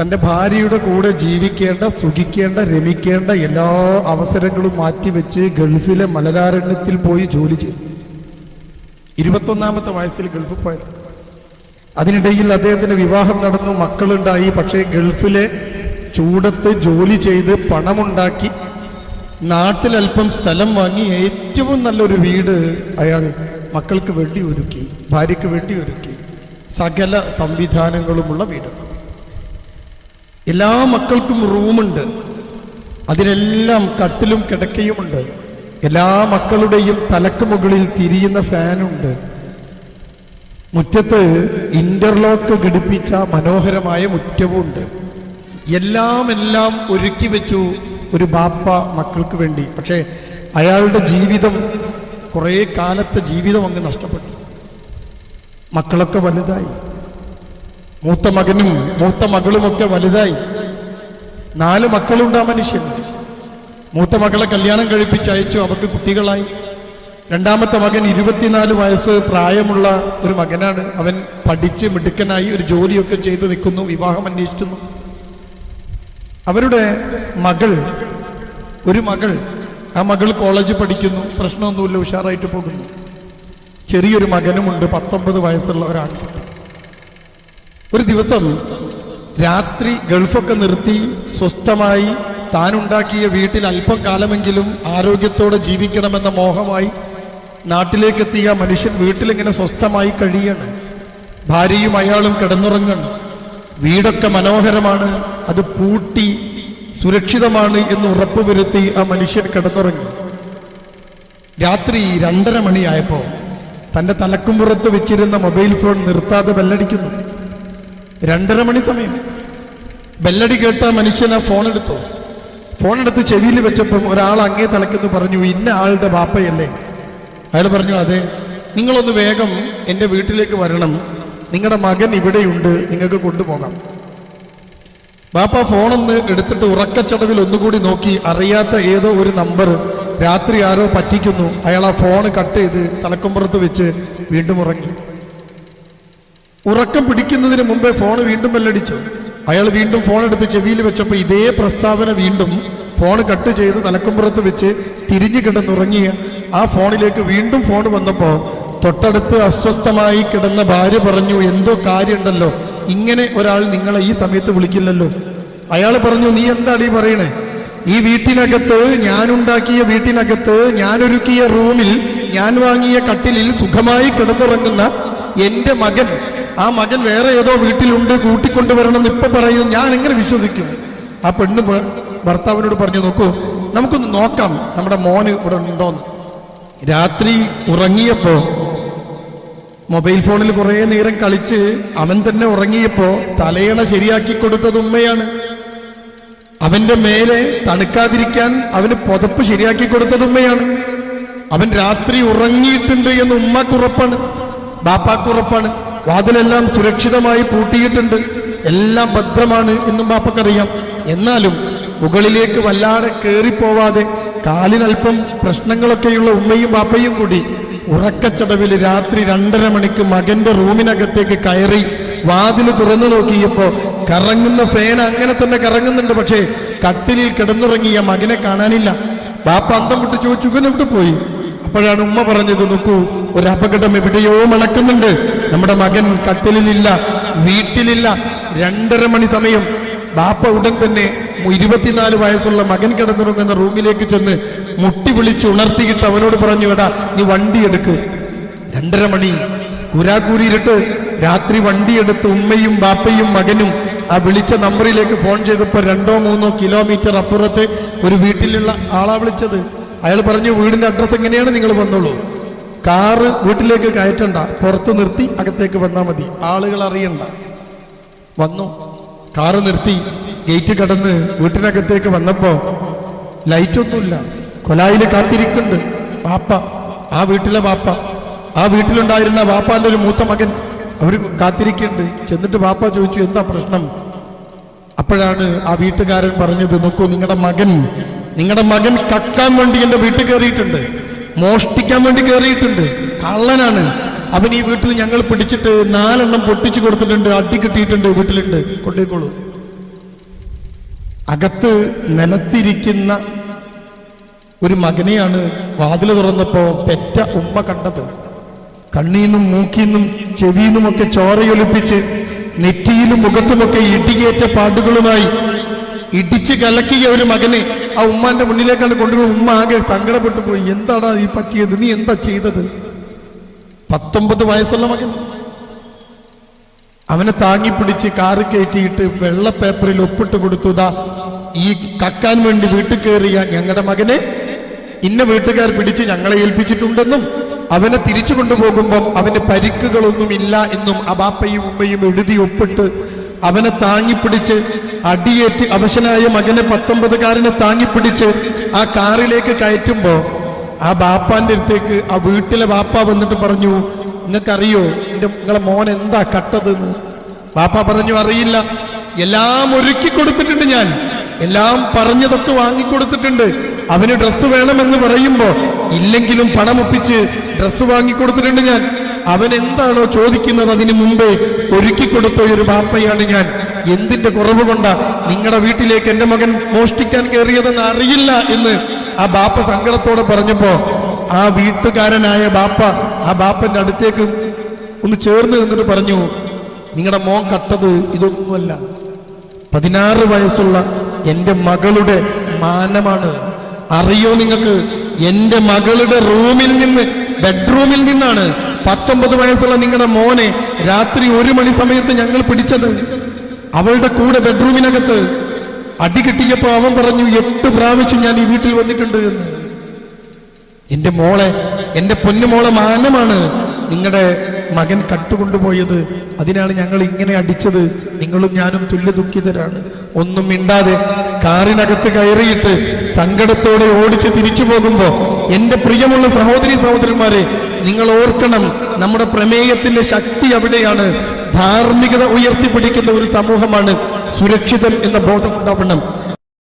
തന്റെ ഭാര്യയുടെ കൂടെ ജീവിക്കേണ്ട സുഖിക്കേണ്ട രമിക്കേണ്ട എല്ലാ അവസരങ്ങളും മാറ്റിവെച്ച് ഗൾഫിലെ മലരാരണ്യത്തിൽ പോയി ജോലി ചെയ്തു. ഇരുപത്തൊന്നാമത്തെ വയസ്സിൽ ഗൾഫിൽ പോയത്. അതിനിടയിൽ അദ്ദേഹത്തിന് വിവാഹം നടന്നു മക്കളുണ്ടായി. പക്ഷേ ഗൾഫിലെ ചൂടത്ത് ജോലി ചെയ്ത് പണമുണ്ടാക്കി. നാട്ടിൽ അല്പം സ്ഥലം വാങ്ങി. ഏറ്റവും നല്ലൊരു വീട് അയാൾ മക്കൾക്ക് വേണ്ടി ഒരുക്കി ഭാര്യയ്ക്ക് വേണ്ടി ഒരുക്കി. സകല സംവിധാനങ്ങളുമുള്ള വീട്. എല്ലാ മക്കൾക്കും റൂമുണ്ട്. അതിനെല്ലാം കട്ടിലും കിടക്കയുമുണ്ട്. എല്ലാ മക്കളുടെയും തലക്ക് മുകളിൽ തിരിയുന്ന ഫാനുണ്ട്. മുറ്റത്ത് ഇന്റർലോക്ക് ഘടിപ്പിച്ച മനോഹരമായ മുറ്റവുമുണ്ട്. എല്ലാം എല്ലാം ഒരുക്കി വെച്ചു ഒരു ബാപ്പ മക്കൾക്ക് വേണ്ടി. പക്ഷേ അയാളുടെ ജീവിതം കുറേ കാലത്തെ ജീവിതം അങ്ങ് നഷ്ടപ്പെട്ടു. മക്കളൊക്കെ വലുതായി. മൂത്ത മകനും മൂത്ത മകളുമൊക്കെ വലുതായി. നാല് മക്കളുണ്ട് ആ മനുഷ്യൻ. മൂത്ത മകളെ കല്യാണം കഴിപ്പിച്ച് അയച്ചു അവർക്ക് കുട്ടികളായി. രണ്ടാമത്തെ മകൻ ഇരുപത്തിനാല് വയസ്സ് പ്രായമുള്ള ഒരു മകനാണ്. അവൻ പഠിച്ച് മിടുക്കനായി ഒരു ജോലിയൊക്കെ ചെയ്തു നിൽക്കുന്നു വിവാഹം അന്വേഷിക്കുന്നു. അവരുടെ മകൾ ഒരു മകൾ ആ മകൾ കോളേജ് പഠിക്കുന്നു. പ്രശ്നമൊന്നുമില്ല ഉഷാറായിട്ട് പോകുന്നു. ചെറിയൊരു മകനുമുണ്ട് പത്തൊമ്പത് വയസ്സുള്ള ഒരാൺകുട്ടി ഒരു ദിവസം രാത്രി ഗൾഫൊക്കെ നിർത്തി സ്വസ്ഥമായി താനുണ്ടാക്കിയ വീട്ടിൽ അല്പം കാലമെങ്കിലും ആരോഗ്യത്തോടെ ജീവിക്കണമെന്ന മോഹമായി നാട്ടിലേക്കെത്തിയ മനുഷ്യൻ വീട്ടിലിങ്ങനെ സ്വസ്ഥമായി കഴിയണം. ഭാര്യയും അയാളും കിടന്നുറങ്ങണം. വീടൊക്കെ മനോഹരമാണ്. അത് പൂട്ടി സുരക്ഷിതമാണ് എന്ന് ഉറപ്പുവരുത്തി ആ മനുഷ്യൻ കിടന്നുറങ്ങി. രാത്രി രണ്ടര മണിയായപ്പോ തന്റെ തലക്കുമ്പുറത്ത് വെച്ചിരുന്ന മൊബൈൽ ഫോൺ നിർത്താതെ ബെല്ലടിക്കുന്നു. രണ്ടര മണി സമയം. ബെല്ലടി കേട്ട മനുഷ്യൻ ആ ഫോൺ എടുത്ത് ചെവിയിൽ വെച്ചപ്പം ഒരാൾ അങ്ങേ തലക്കെന്ന് പറഞ്ഞു ഇന്ന ആളുടെ ബാപ്പയല്ലേ അയാൾ പറഞ്ഞു അതെ. നിങ്ങളൊന്ന് വേഗം എന്റെ വീട്ടിലേക്ക് വരണം. നിങ്ങളുടെ മകൻ ഇവിടെയുണ്ട്. നിങ്ങൾക്ക് കൊണ്ടുപോകാം. ബാപ്പ ഫോണൊന്ന് എടുത്തിട്ട് ഉറക്കച്ചടവിൽ ഒന്നുകൂടി നോക്കി അറിയാത്ത ഏതോ ഒരു നമ്പർ രാത്രി ആരോ പറ്റിക്കുന്നു. അയാൾ ആ ഫോൺ കട്ട് ചെയ്ത് തലക്കുമ്പുറത്ത് വെച്ച് വീണ്ടും ഉറങ്ങി. ഉറക്കം പിടിക്കുന്നതിന് മുമ്പേ ഫോൺ വീണ്ടും വെല്ലടിച്ചു. അയാൾ വീണ്ടും ഫോൺ എടുത്ത് ചെവിയിൽ വെച്ചപ്പോൾ ഇതേ പ്രസ്താവന വീണ്ടും ഫോൺ കട്ട് ചെയ്ത് തലക്കുമ്പുറത്ത് വെച്ച് തിരിഞ്ഞു കിടന്നുറങ്ങിയ ആ ഫോണിലേക്ക് വീണ്ടും ഫോൺ വന്നപ്പോൾ തൊട്ടടുത്ത് അസ്വസ്ഥമായി കിടന്ന ഭാര്യ പറഞ്ഞു എന്തോ കാര്യമുണ്ടല്ലോ. ഇങ്ങനെ ഒരാൾ നിങ്ങളെ ഈ സമയത്ത് വിളിക്കില്ലല്ലോ. അയാൾ പറഞ്ഞു നീ എന്താടി പറയണേ? ഈ വീട്ടിനകത്ത് ഞാനുണ്ടാക്കിയ വീട്ടിനകത്ത് ഞാനൊരുക്കിയ റൂമിൽ ഞാൻ വാങ്ങിയ കട്ടിലിൽ സുഖമായി കിടന്നുറങ്ങുന്ന എന്റെ മകൻ ആ മകൻ വേറെ ഏതോ വീട്ടിലുണ്ട് കൂട്ടിക്കൊണ്ടുവരണമെന്ന് ഇപ്പൊ പറയുന്നു. ഞാൻ എങ്ങനെ വിശ്വസിക്കും? ആ പെണ്ണ് ഭർത്താവിനോട് പറഞ്ഞു നോക്കൂ നമുക്കൊന്ന് നോക്കാം. നമ്മുടെ മോന് ഇവിടെ ഉണ്ടോന്ന്. രാത്രി ഉറങ്ങിയപ്പോ മൊബൈൽ ഫോണിൽ കുറെ നേരം കളിച്ച് അവൻ തന്നെ ഉറങ്ങിയപ്പോ തലയണ ശരിയാക്കി കൊടുത്തത് ഉമ്മയാണ്. അവന്റെ മേലെ തണുക്കാതിരിക്കാൻ അവന് പുതപ്പ് ശരിയാക്കി കൊടുത്തത് ഉമ്മയാണ്. അവൻ രാത്രി ഉറങ്ങിയിട്ടുണ്ട് എന്ന് ഉമ്മക്കുറപ്പാണ് ബാപ്പാക്കുറപ്പാണ് വാതിലെല്ലാം സുരക്ഷിതമായി പൂട്ടിയിട്ടുണ്ട്. എല്ലാം ഭദ്രമാണ് എന്നും പാപ്പക്കറിയാം എന്നാലും മുകളിലേക്ക് വല്ലാതെ കയറിപ്പോവാതെ കാലിനൽപ്പം പ്രശ്നങ്ങളൊക്കെയുള്ള ഉമ്മയും പാപ്പയും കൂടി ഉറക്കച്ചടവിൽ രാത്രി രണ്ടര മണിക്ക് മകന്റെ റൂമിനകത്തേക്ക് കയറി വാതിൽ തുറന്നു നോക്കിയപ്പോ കറങ്ങുന്ന ഫാൻ അങ്ങനെ തന്നെ കറങ്ങുന്നുണ്ട്. പക്ഷേ കട്ടിലിൽ കിടന്നിറങ്ങിയ മകനെ കാണാനില്ല. ബാപ്പ അന്തം വിട്ട് ചോദിച്ചു ഇവൻ എവിടെ പോയി? അപ്പോഴാണ് ഉമ്മ പറഞ്ഞത് നോക്കൂ ഒരു അപകടം എവിടെയോ മണക്കുന്നുണ്ട്. നമ്മുടെ മകൻ കട്ടിലിലില്ല വീട്ടിലില്ല. രണ്ടര മണി സമയം ബാപ്പ ഉടൻ തന്നെ ഇരുപത്തിനാല് വയസ്സുള്ള മകൻ കിടന്നുറങ്ങുന്ന റൂമിലേക്ക് ചെന്ന് മുട്ടി വിളിച്ച് ഉണർത്തിയിട്ട് അവനോട് പറഞ്ഞു എടാ നീ വണ്ടി എടുക്ക്. രണ്ടര മണി. കുരാക്കൂരിയിട്ട് രാത്രി വണ്ടിയെടുത്ത് ഉമ്മയും ബാപ്പയും മകനും ആ വിളിച്ച നമ്പറിലേക്ക് ഫോൺ ചെയ്തപ്പോ രണ്ടോ മൂന്നോ കിലോമീറ്റർ അപ്പുറത്തെ ഒരു വീട്ടിലുള്ള ആളാ വിളിച്ചത്. അയാൾ പറഞ്ഞു വീടിന്റെ അഡ്രസ് എങ്ങനെയാണ് നിങ്ങൾ വന്നോളൂ? കാറ് വീട്ടിലേക്ക് കയറ്റണ്ട. പുറത്ത് നിർത്തി അകത്തേക്ക് വന്നാൽ മതി. ആളുകൾ അറിയണ്ട. വന്നു. കാറ് നിർത്തി. ഗേറ്റ് കടന്ന് വീട്ടിനകത്തേക്ക് വന്നപ്പോ ലൈറ്റൊന്നുമില്ല. കൊലായിൽ കാത്തിരിക്കുന്നുണ്ട്. വാപ്പ. ആ വീട്ടിലെ വാപ്പ. ആ വീട്ടിലുണ്ടായിരുന്ന വാപ്പാന്റെ ഒരു മൂത്ത മകൻ അവർ കാത്തിരിക്കുന്നുണ്ട്. ചെന്നിട്ട് വാപ്പ ചോദിച്ചു എന്താ പ്രശ്നം? അപ്പോഴാണ് ആ വീട്ടുകാരൻ പറഞ്ഞത് നോക്കൂ നിങ്ങളുടെ മകൻ നിങ്ങളുടെ മകൻ കക്കാൻ വേണ്ടി എന്റെ വീട്ടിൽ കയറിയിട്ടുണ്ട്. മോഷ്ടിക്കാൻ വേണ്ടി കയറിയിട്ടുണ്ട് കള്ളനാണ്. അവൻ ഈ വീട്ടിൽ ഞങ്ങൾ പിടിച്ചിട്ട് നാലെണ്ണം പൊട്ടിച്ചു കൊടുത്തിട്ടുണ്ട് അടി കിട്ടിയിട്ടുണ്ട് വീട്ടിലുണ്ട്. കൊണ്ടേക്കോളൂ അകത്ത് നിലത്തിരിക്കുന്ന ഒരു മകനെയാണ് വാതിൽ തുറന്നപ്പോ പെറ്റ ഉമ്മ കണ്ടത്. കണ്ണീന്നും മൂക്കീന്നും ചെവിന്നുമൊക്കെ ചോരയൊലിപ്പിച്ച് നെറ്റിയിലും മുഖത്തുമൊക്കെ ഇടിയേറ്റ പാടുകളുമായി ഇടിച്ച് കലക്കിയ ഒരു മകനെ ആ ഉമ്മാന്റെ മുന്നിലേക്കാണ് കൊണ്ടുപോയി ഉമ്മ ആകെ സങ്കടപ്പെട്ടു പോയി. എന്താടാ നീ പറ്റിയത്? നീ എന്താ ചെയ്തത്? പത്തൊമ്പത് വയസ്സുള്ള മകൻ. അവനെ താങ്ങിപ്പിടിച്ച് കാറ് കയറ്റിയിട്ട് വെള്ള പേപ്പറിൽ ഒപ്പിട്ട് കൊടുത്തുതാ ഈ കക്കാൻ വേണ്ടി വീട്ടിൽ കയറിയ ഞങ്ങളുടെ മകനെ ഇന്ന വീട്ടുകാർ പിടിച്ച് ഞങ്ങളെ ഏൽപ്പിച്ചിട്ടുണ്ടെന്നും അവനെ തിരിച്ചു കൊണ്ടുപോകുമ്പം അവന് പരിക്കുകളൊന്നുമില്ല എന്നും അബാപ്പയും ഉമ്മയും എഴുതി ഒപ്പിട്ട് അവനെ താങ്ങിപ്പിടിച്ച് അടിയേറ്റ് അവശനായ മകനെ പത്തൊമ്പതുകാരനെ താങ്ങിപ്പിടിച്ച് ആ കാറിലേക്ക് കയറ്റുമ്പോ ആ ബാപ്പാന്റെ അടുത്തേക്ക് ആ വീട്ടിലെ ബാപ്പ വന്നിട്ട് പറഞ്ഞു നിങ്ങൾക്കറിയോ എന്റെ നിങ്ങളെ മോൻ എന്താ കട്ടതെന്ന്? ബാപ്പ പറഞ്ഞു അറിയില്ല. എല്ലാം ഒരുക്കി കൊടുത്തിട്ടുണ്ട് ഞാൻ. എല്ലാം പറഞ്ഞതൊക്കെ വാങ്ങിക്കൊടുത്തിട്ടുണ്ട് അവന് ഡ്രസ്സ് വേണമെന്ന് പറയുമ്പോ ഇല്ലെങ്കിലും പണമൊപ്പിച്ച് ഡ്രസ്സ് വാങ്ങിക്കൊടുത്തിട്ടുണ്ട് ഞാൻ. അവൻ എന്താണോ ചോദിക്കുന്നത് അതിനു മുമ്പേ ഒരുക്കി കൊടുത്ത ഒരു ബാപ്പയാണ് ഞാൻ. എന്തിന്റെ കുറവ് കൊണ്ടാ നിങ്ങളുടെ വീട്ടിലേക്ക് എന്റെ മകൻ മോഷ്ടിക്കാൻ കയറിയതെന്ന് അറിയില്ല എന്ന് ആ ബാപ്പ സങ്കടത്തോടെ പറഞ്ഞപ്പോ ആ വീട്ടുകാരനായ ബാപ്പ ആ ബാപ്പന്റെ അടുത്തേക്ക് ഒന്ന് ചേർന്ന് നിന്നിട്ട് പറഞ്ഞു നിങ്ങളുടെ മോൻ കട്ടത് ഇതൊന്നുമല്ല. പതിനാറ് വയസ്സുള്ള എന്റെ മകളുടെ മാനമാണ്. അറിയോ നിങ്ങൾക്ക്? എന്റെ മകളുടെ റൂമിൽ നിന്ന് ബെഡ്റൂമിൽ നിന്നാണ് പത്തൊമ്പത് വയസ്സുള്ള നിങ്ങളുടെ മോനെ രാത്രി ഒരു മണി സമയത്ത് ഞങ്ങൾ പിടിച്ചത്. അവളുടെ കൂടെ ബെഡ്റൂമിനകത്ത് അടി കിട്ടിയപ്പോ അവൻ പറഞ്ഞു എട്ട് പ്രാവശ്യം ഞാൻ ഈ വീട്ടിൽ വന്നിട്ടുണ്ട് എന്ന്. എന്റെ മോളെ എന്റെ പൊന്നുമോളെ മാനമാണ് നിങ്ങളുടെ മകൻ കട്ടുകൊണ്ടുപോയത്. അതിനാണ് ഞങ്ങൾ ഇങ്ങനെ അടിച്ചത്. നിങ്ങളും ഞാനും തുല്യ ദുഃഖിതരാണ്. ഒന്നും മിണ്ടാതെ കാറിനകത്ത് കയറിയിട്ട് സങ്കടത്തോടെ ഓടിച്ച് തിരിച്ചു പോകുമ്പോ എന്റെ പ്രിയമുള്ള സഹോദരി സഹോദരന്മാരെ നിങ്ങൾ ഓർക്കണം നമ്മുടെ പ്രമേയത്തിന്റെ ശക്തി അവിടെയാണ്. ധാർമ്മികത ഉയർത്തിപ്പിടിക്കുന്ന ഒരു സമൂഹമാണ് സുരക്ഷിതം എന്ന ബോധം ഉണ്ടാവണം.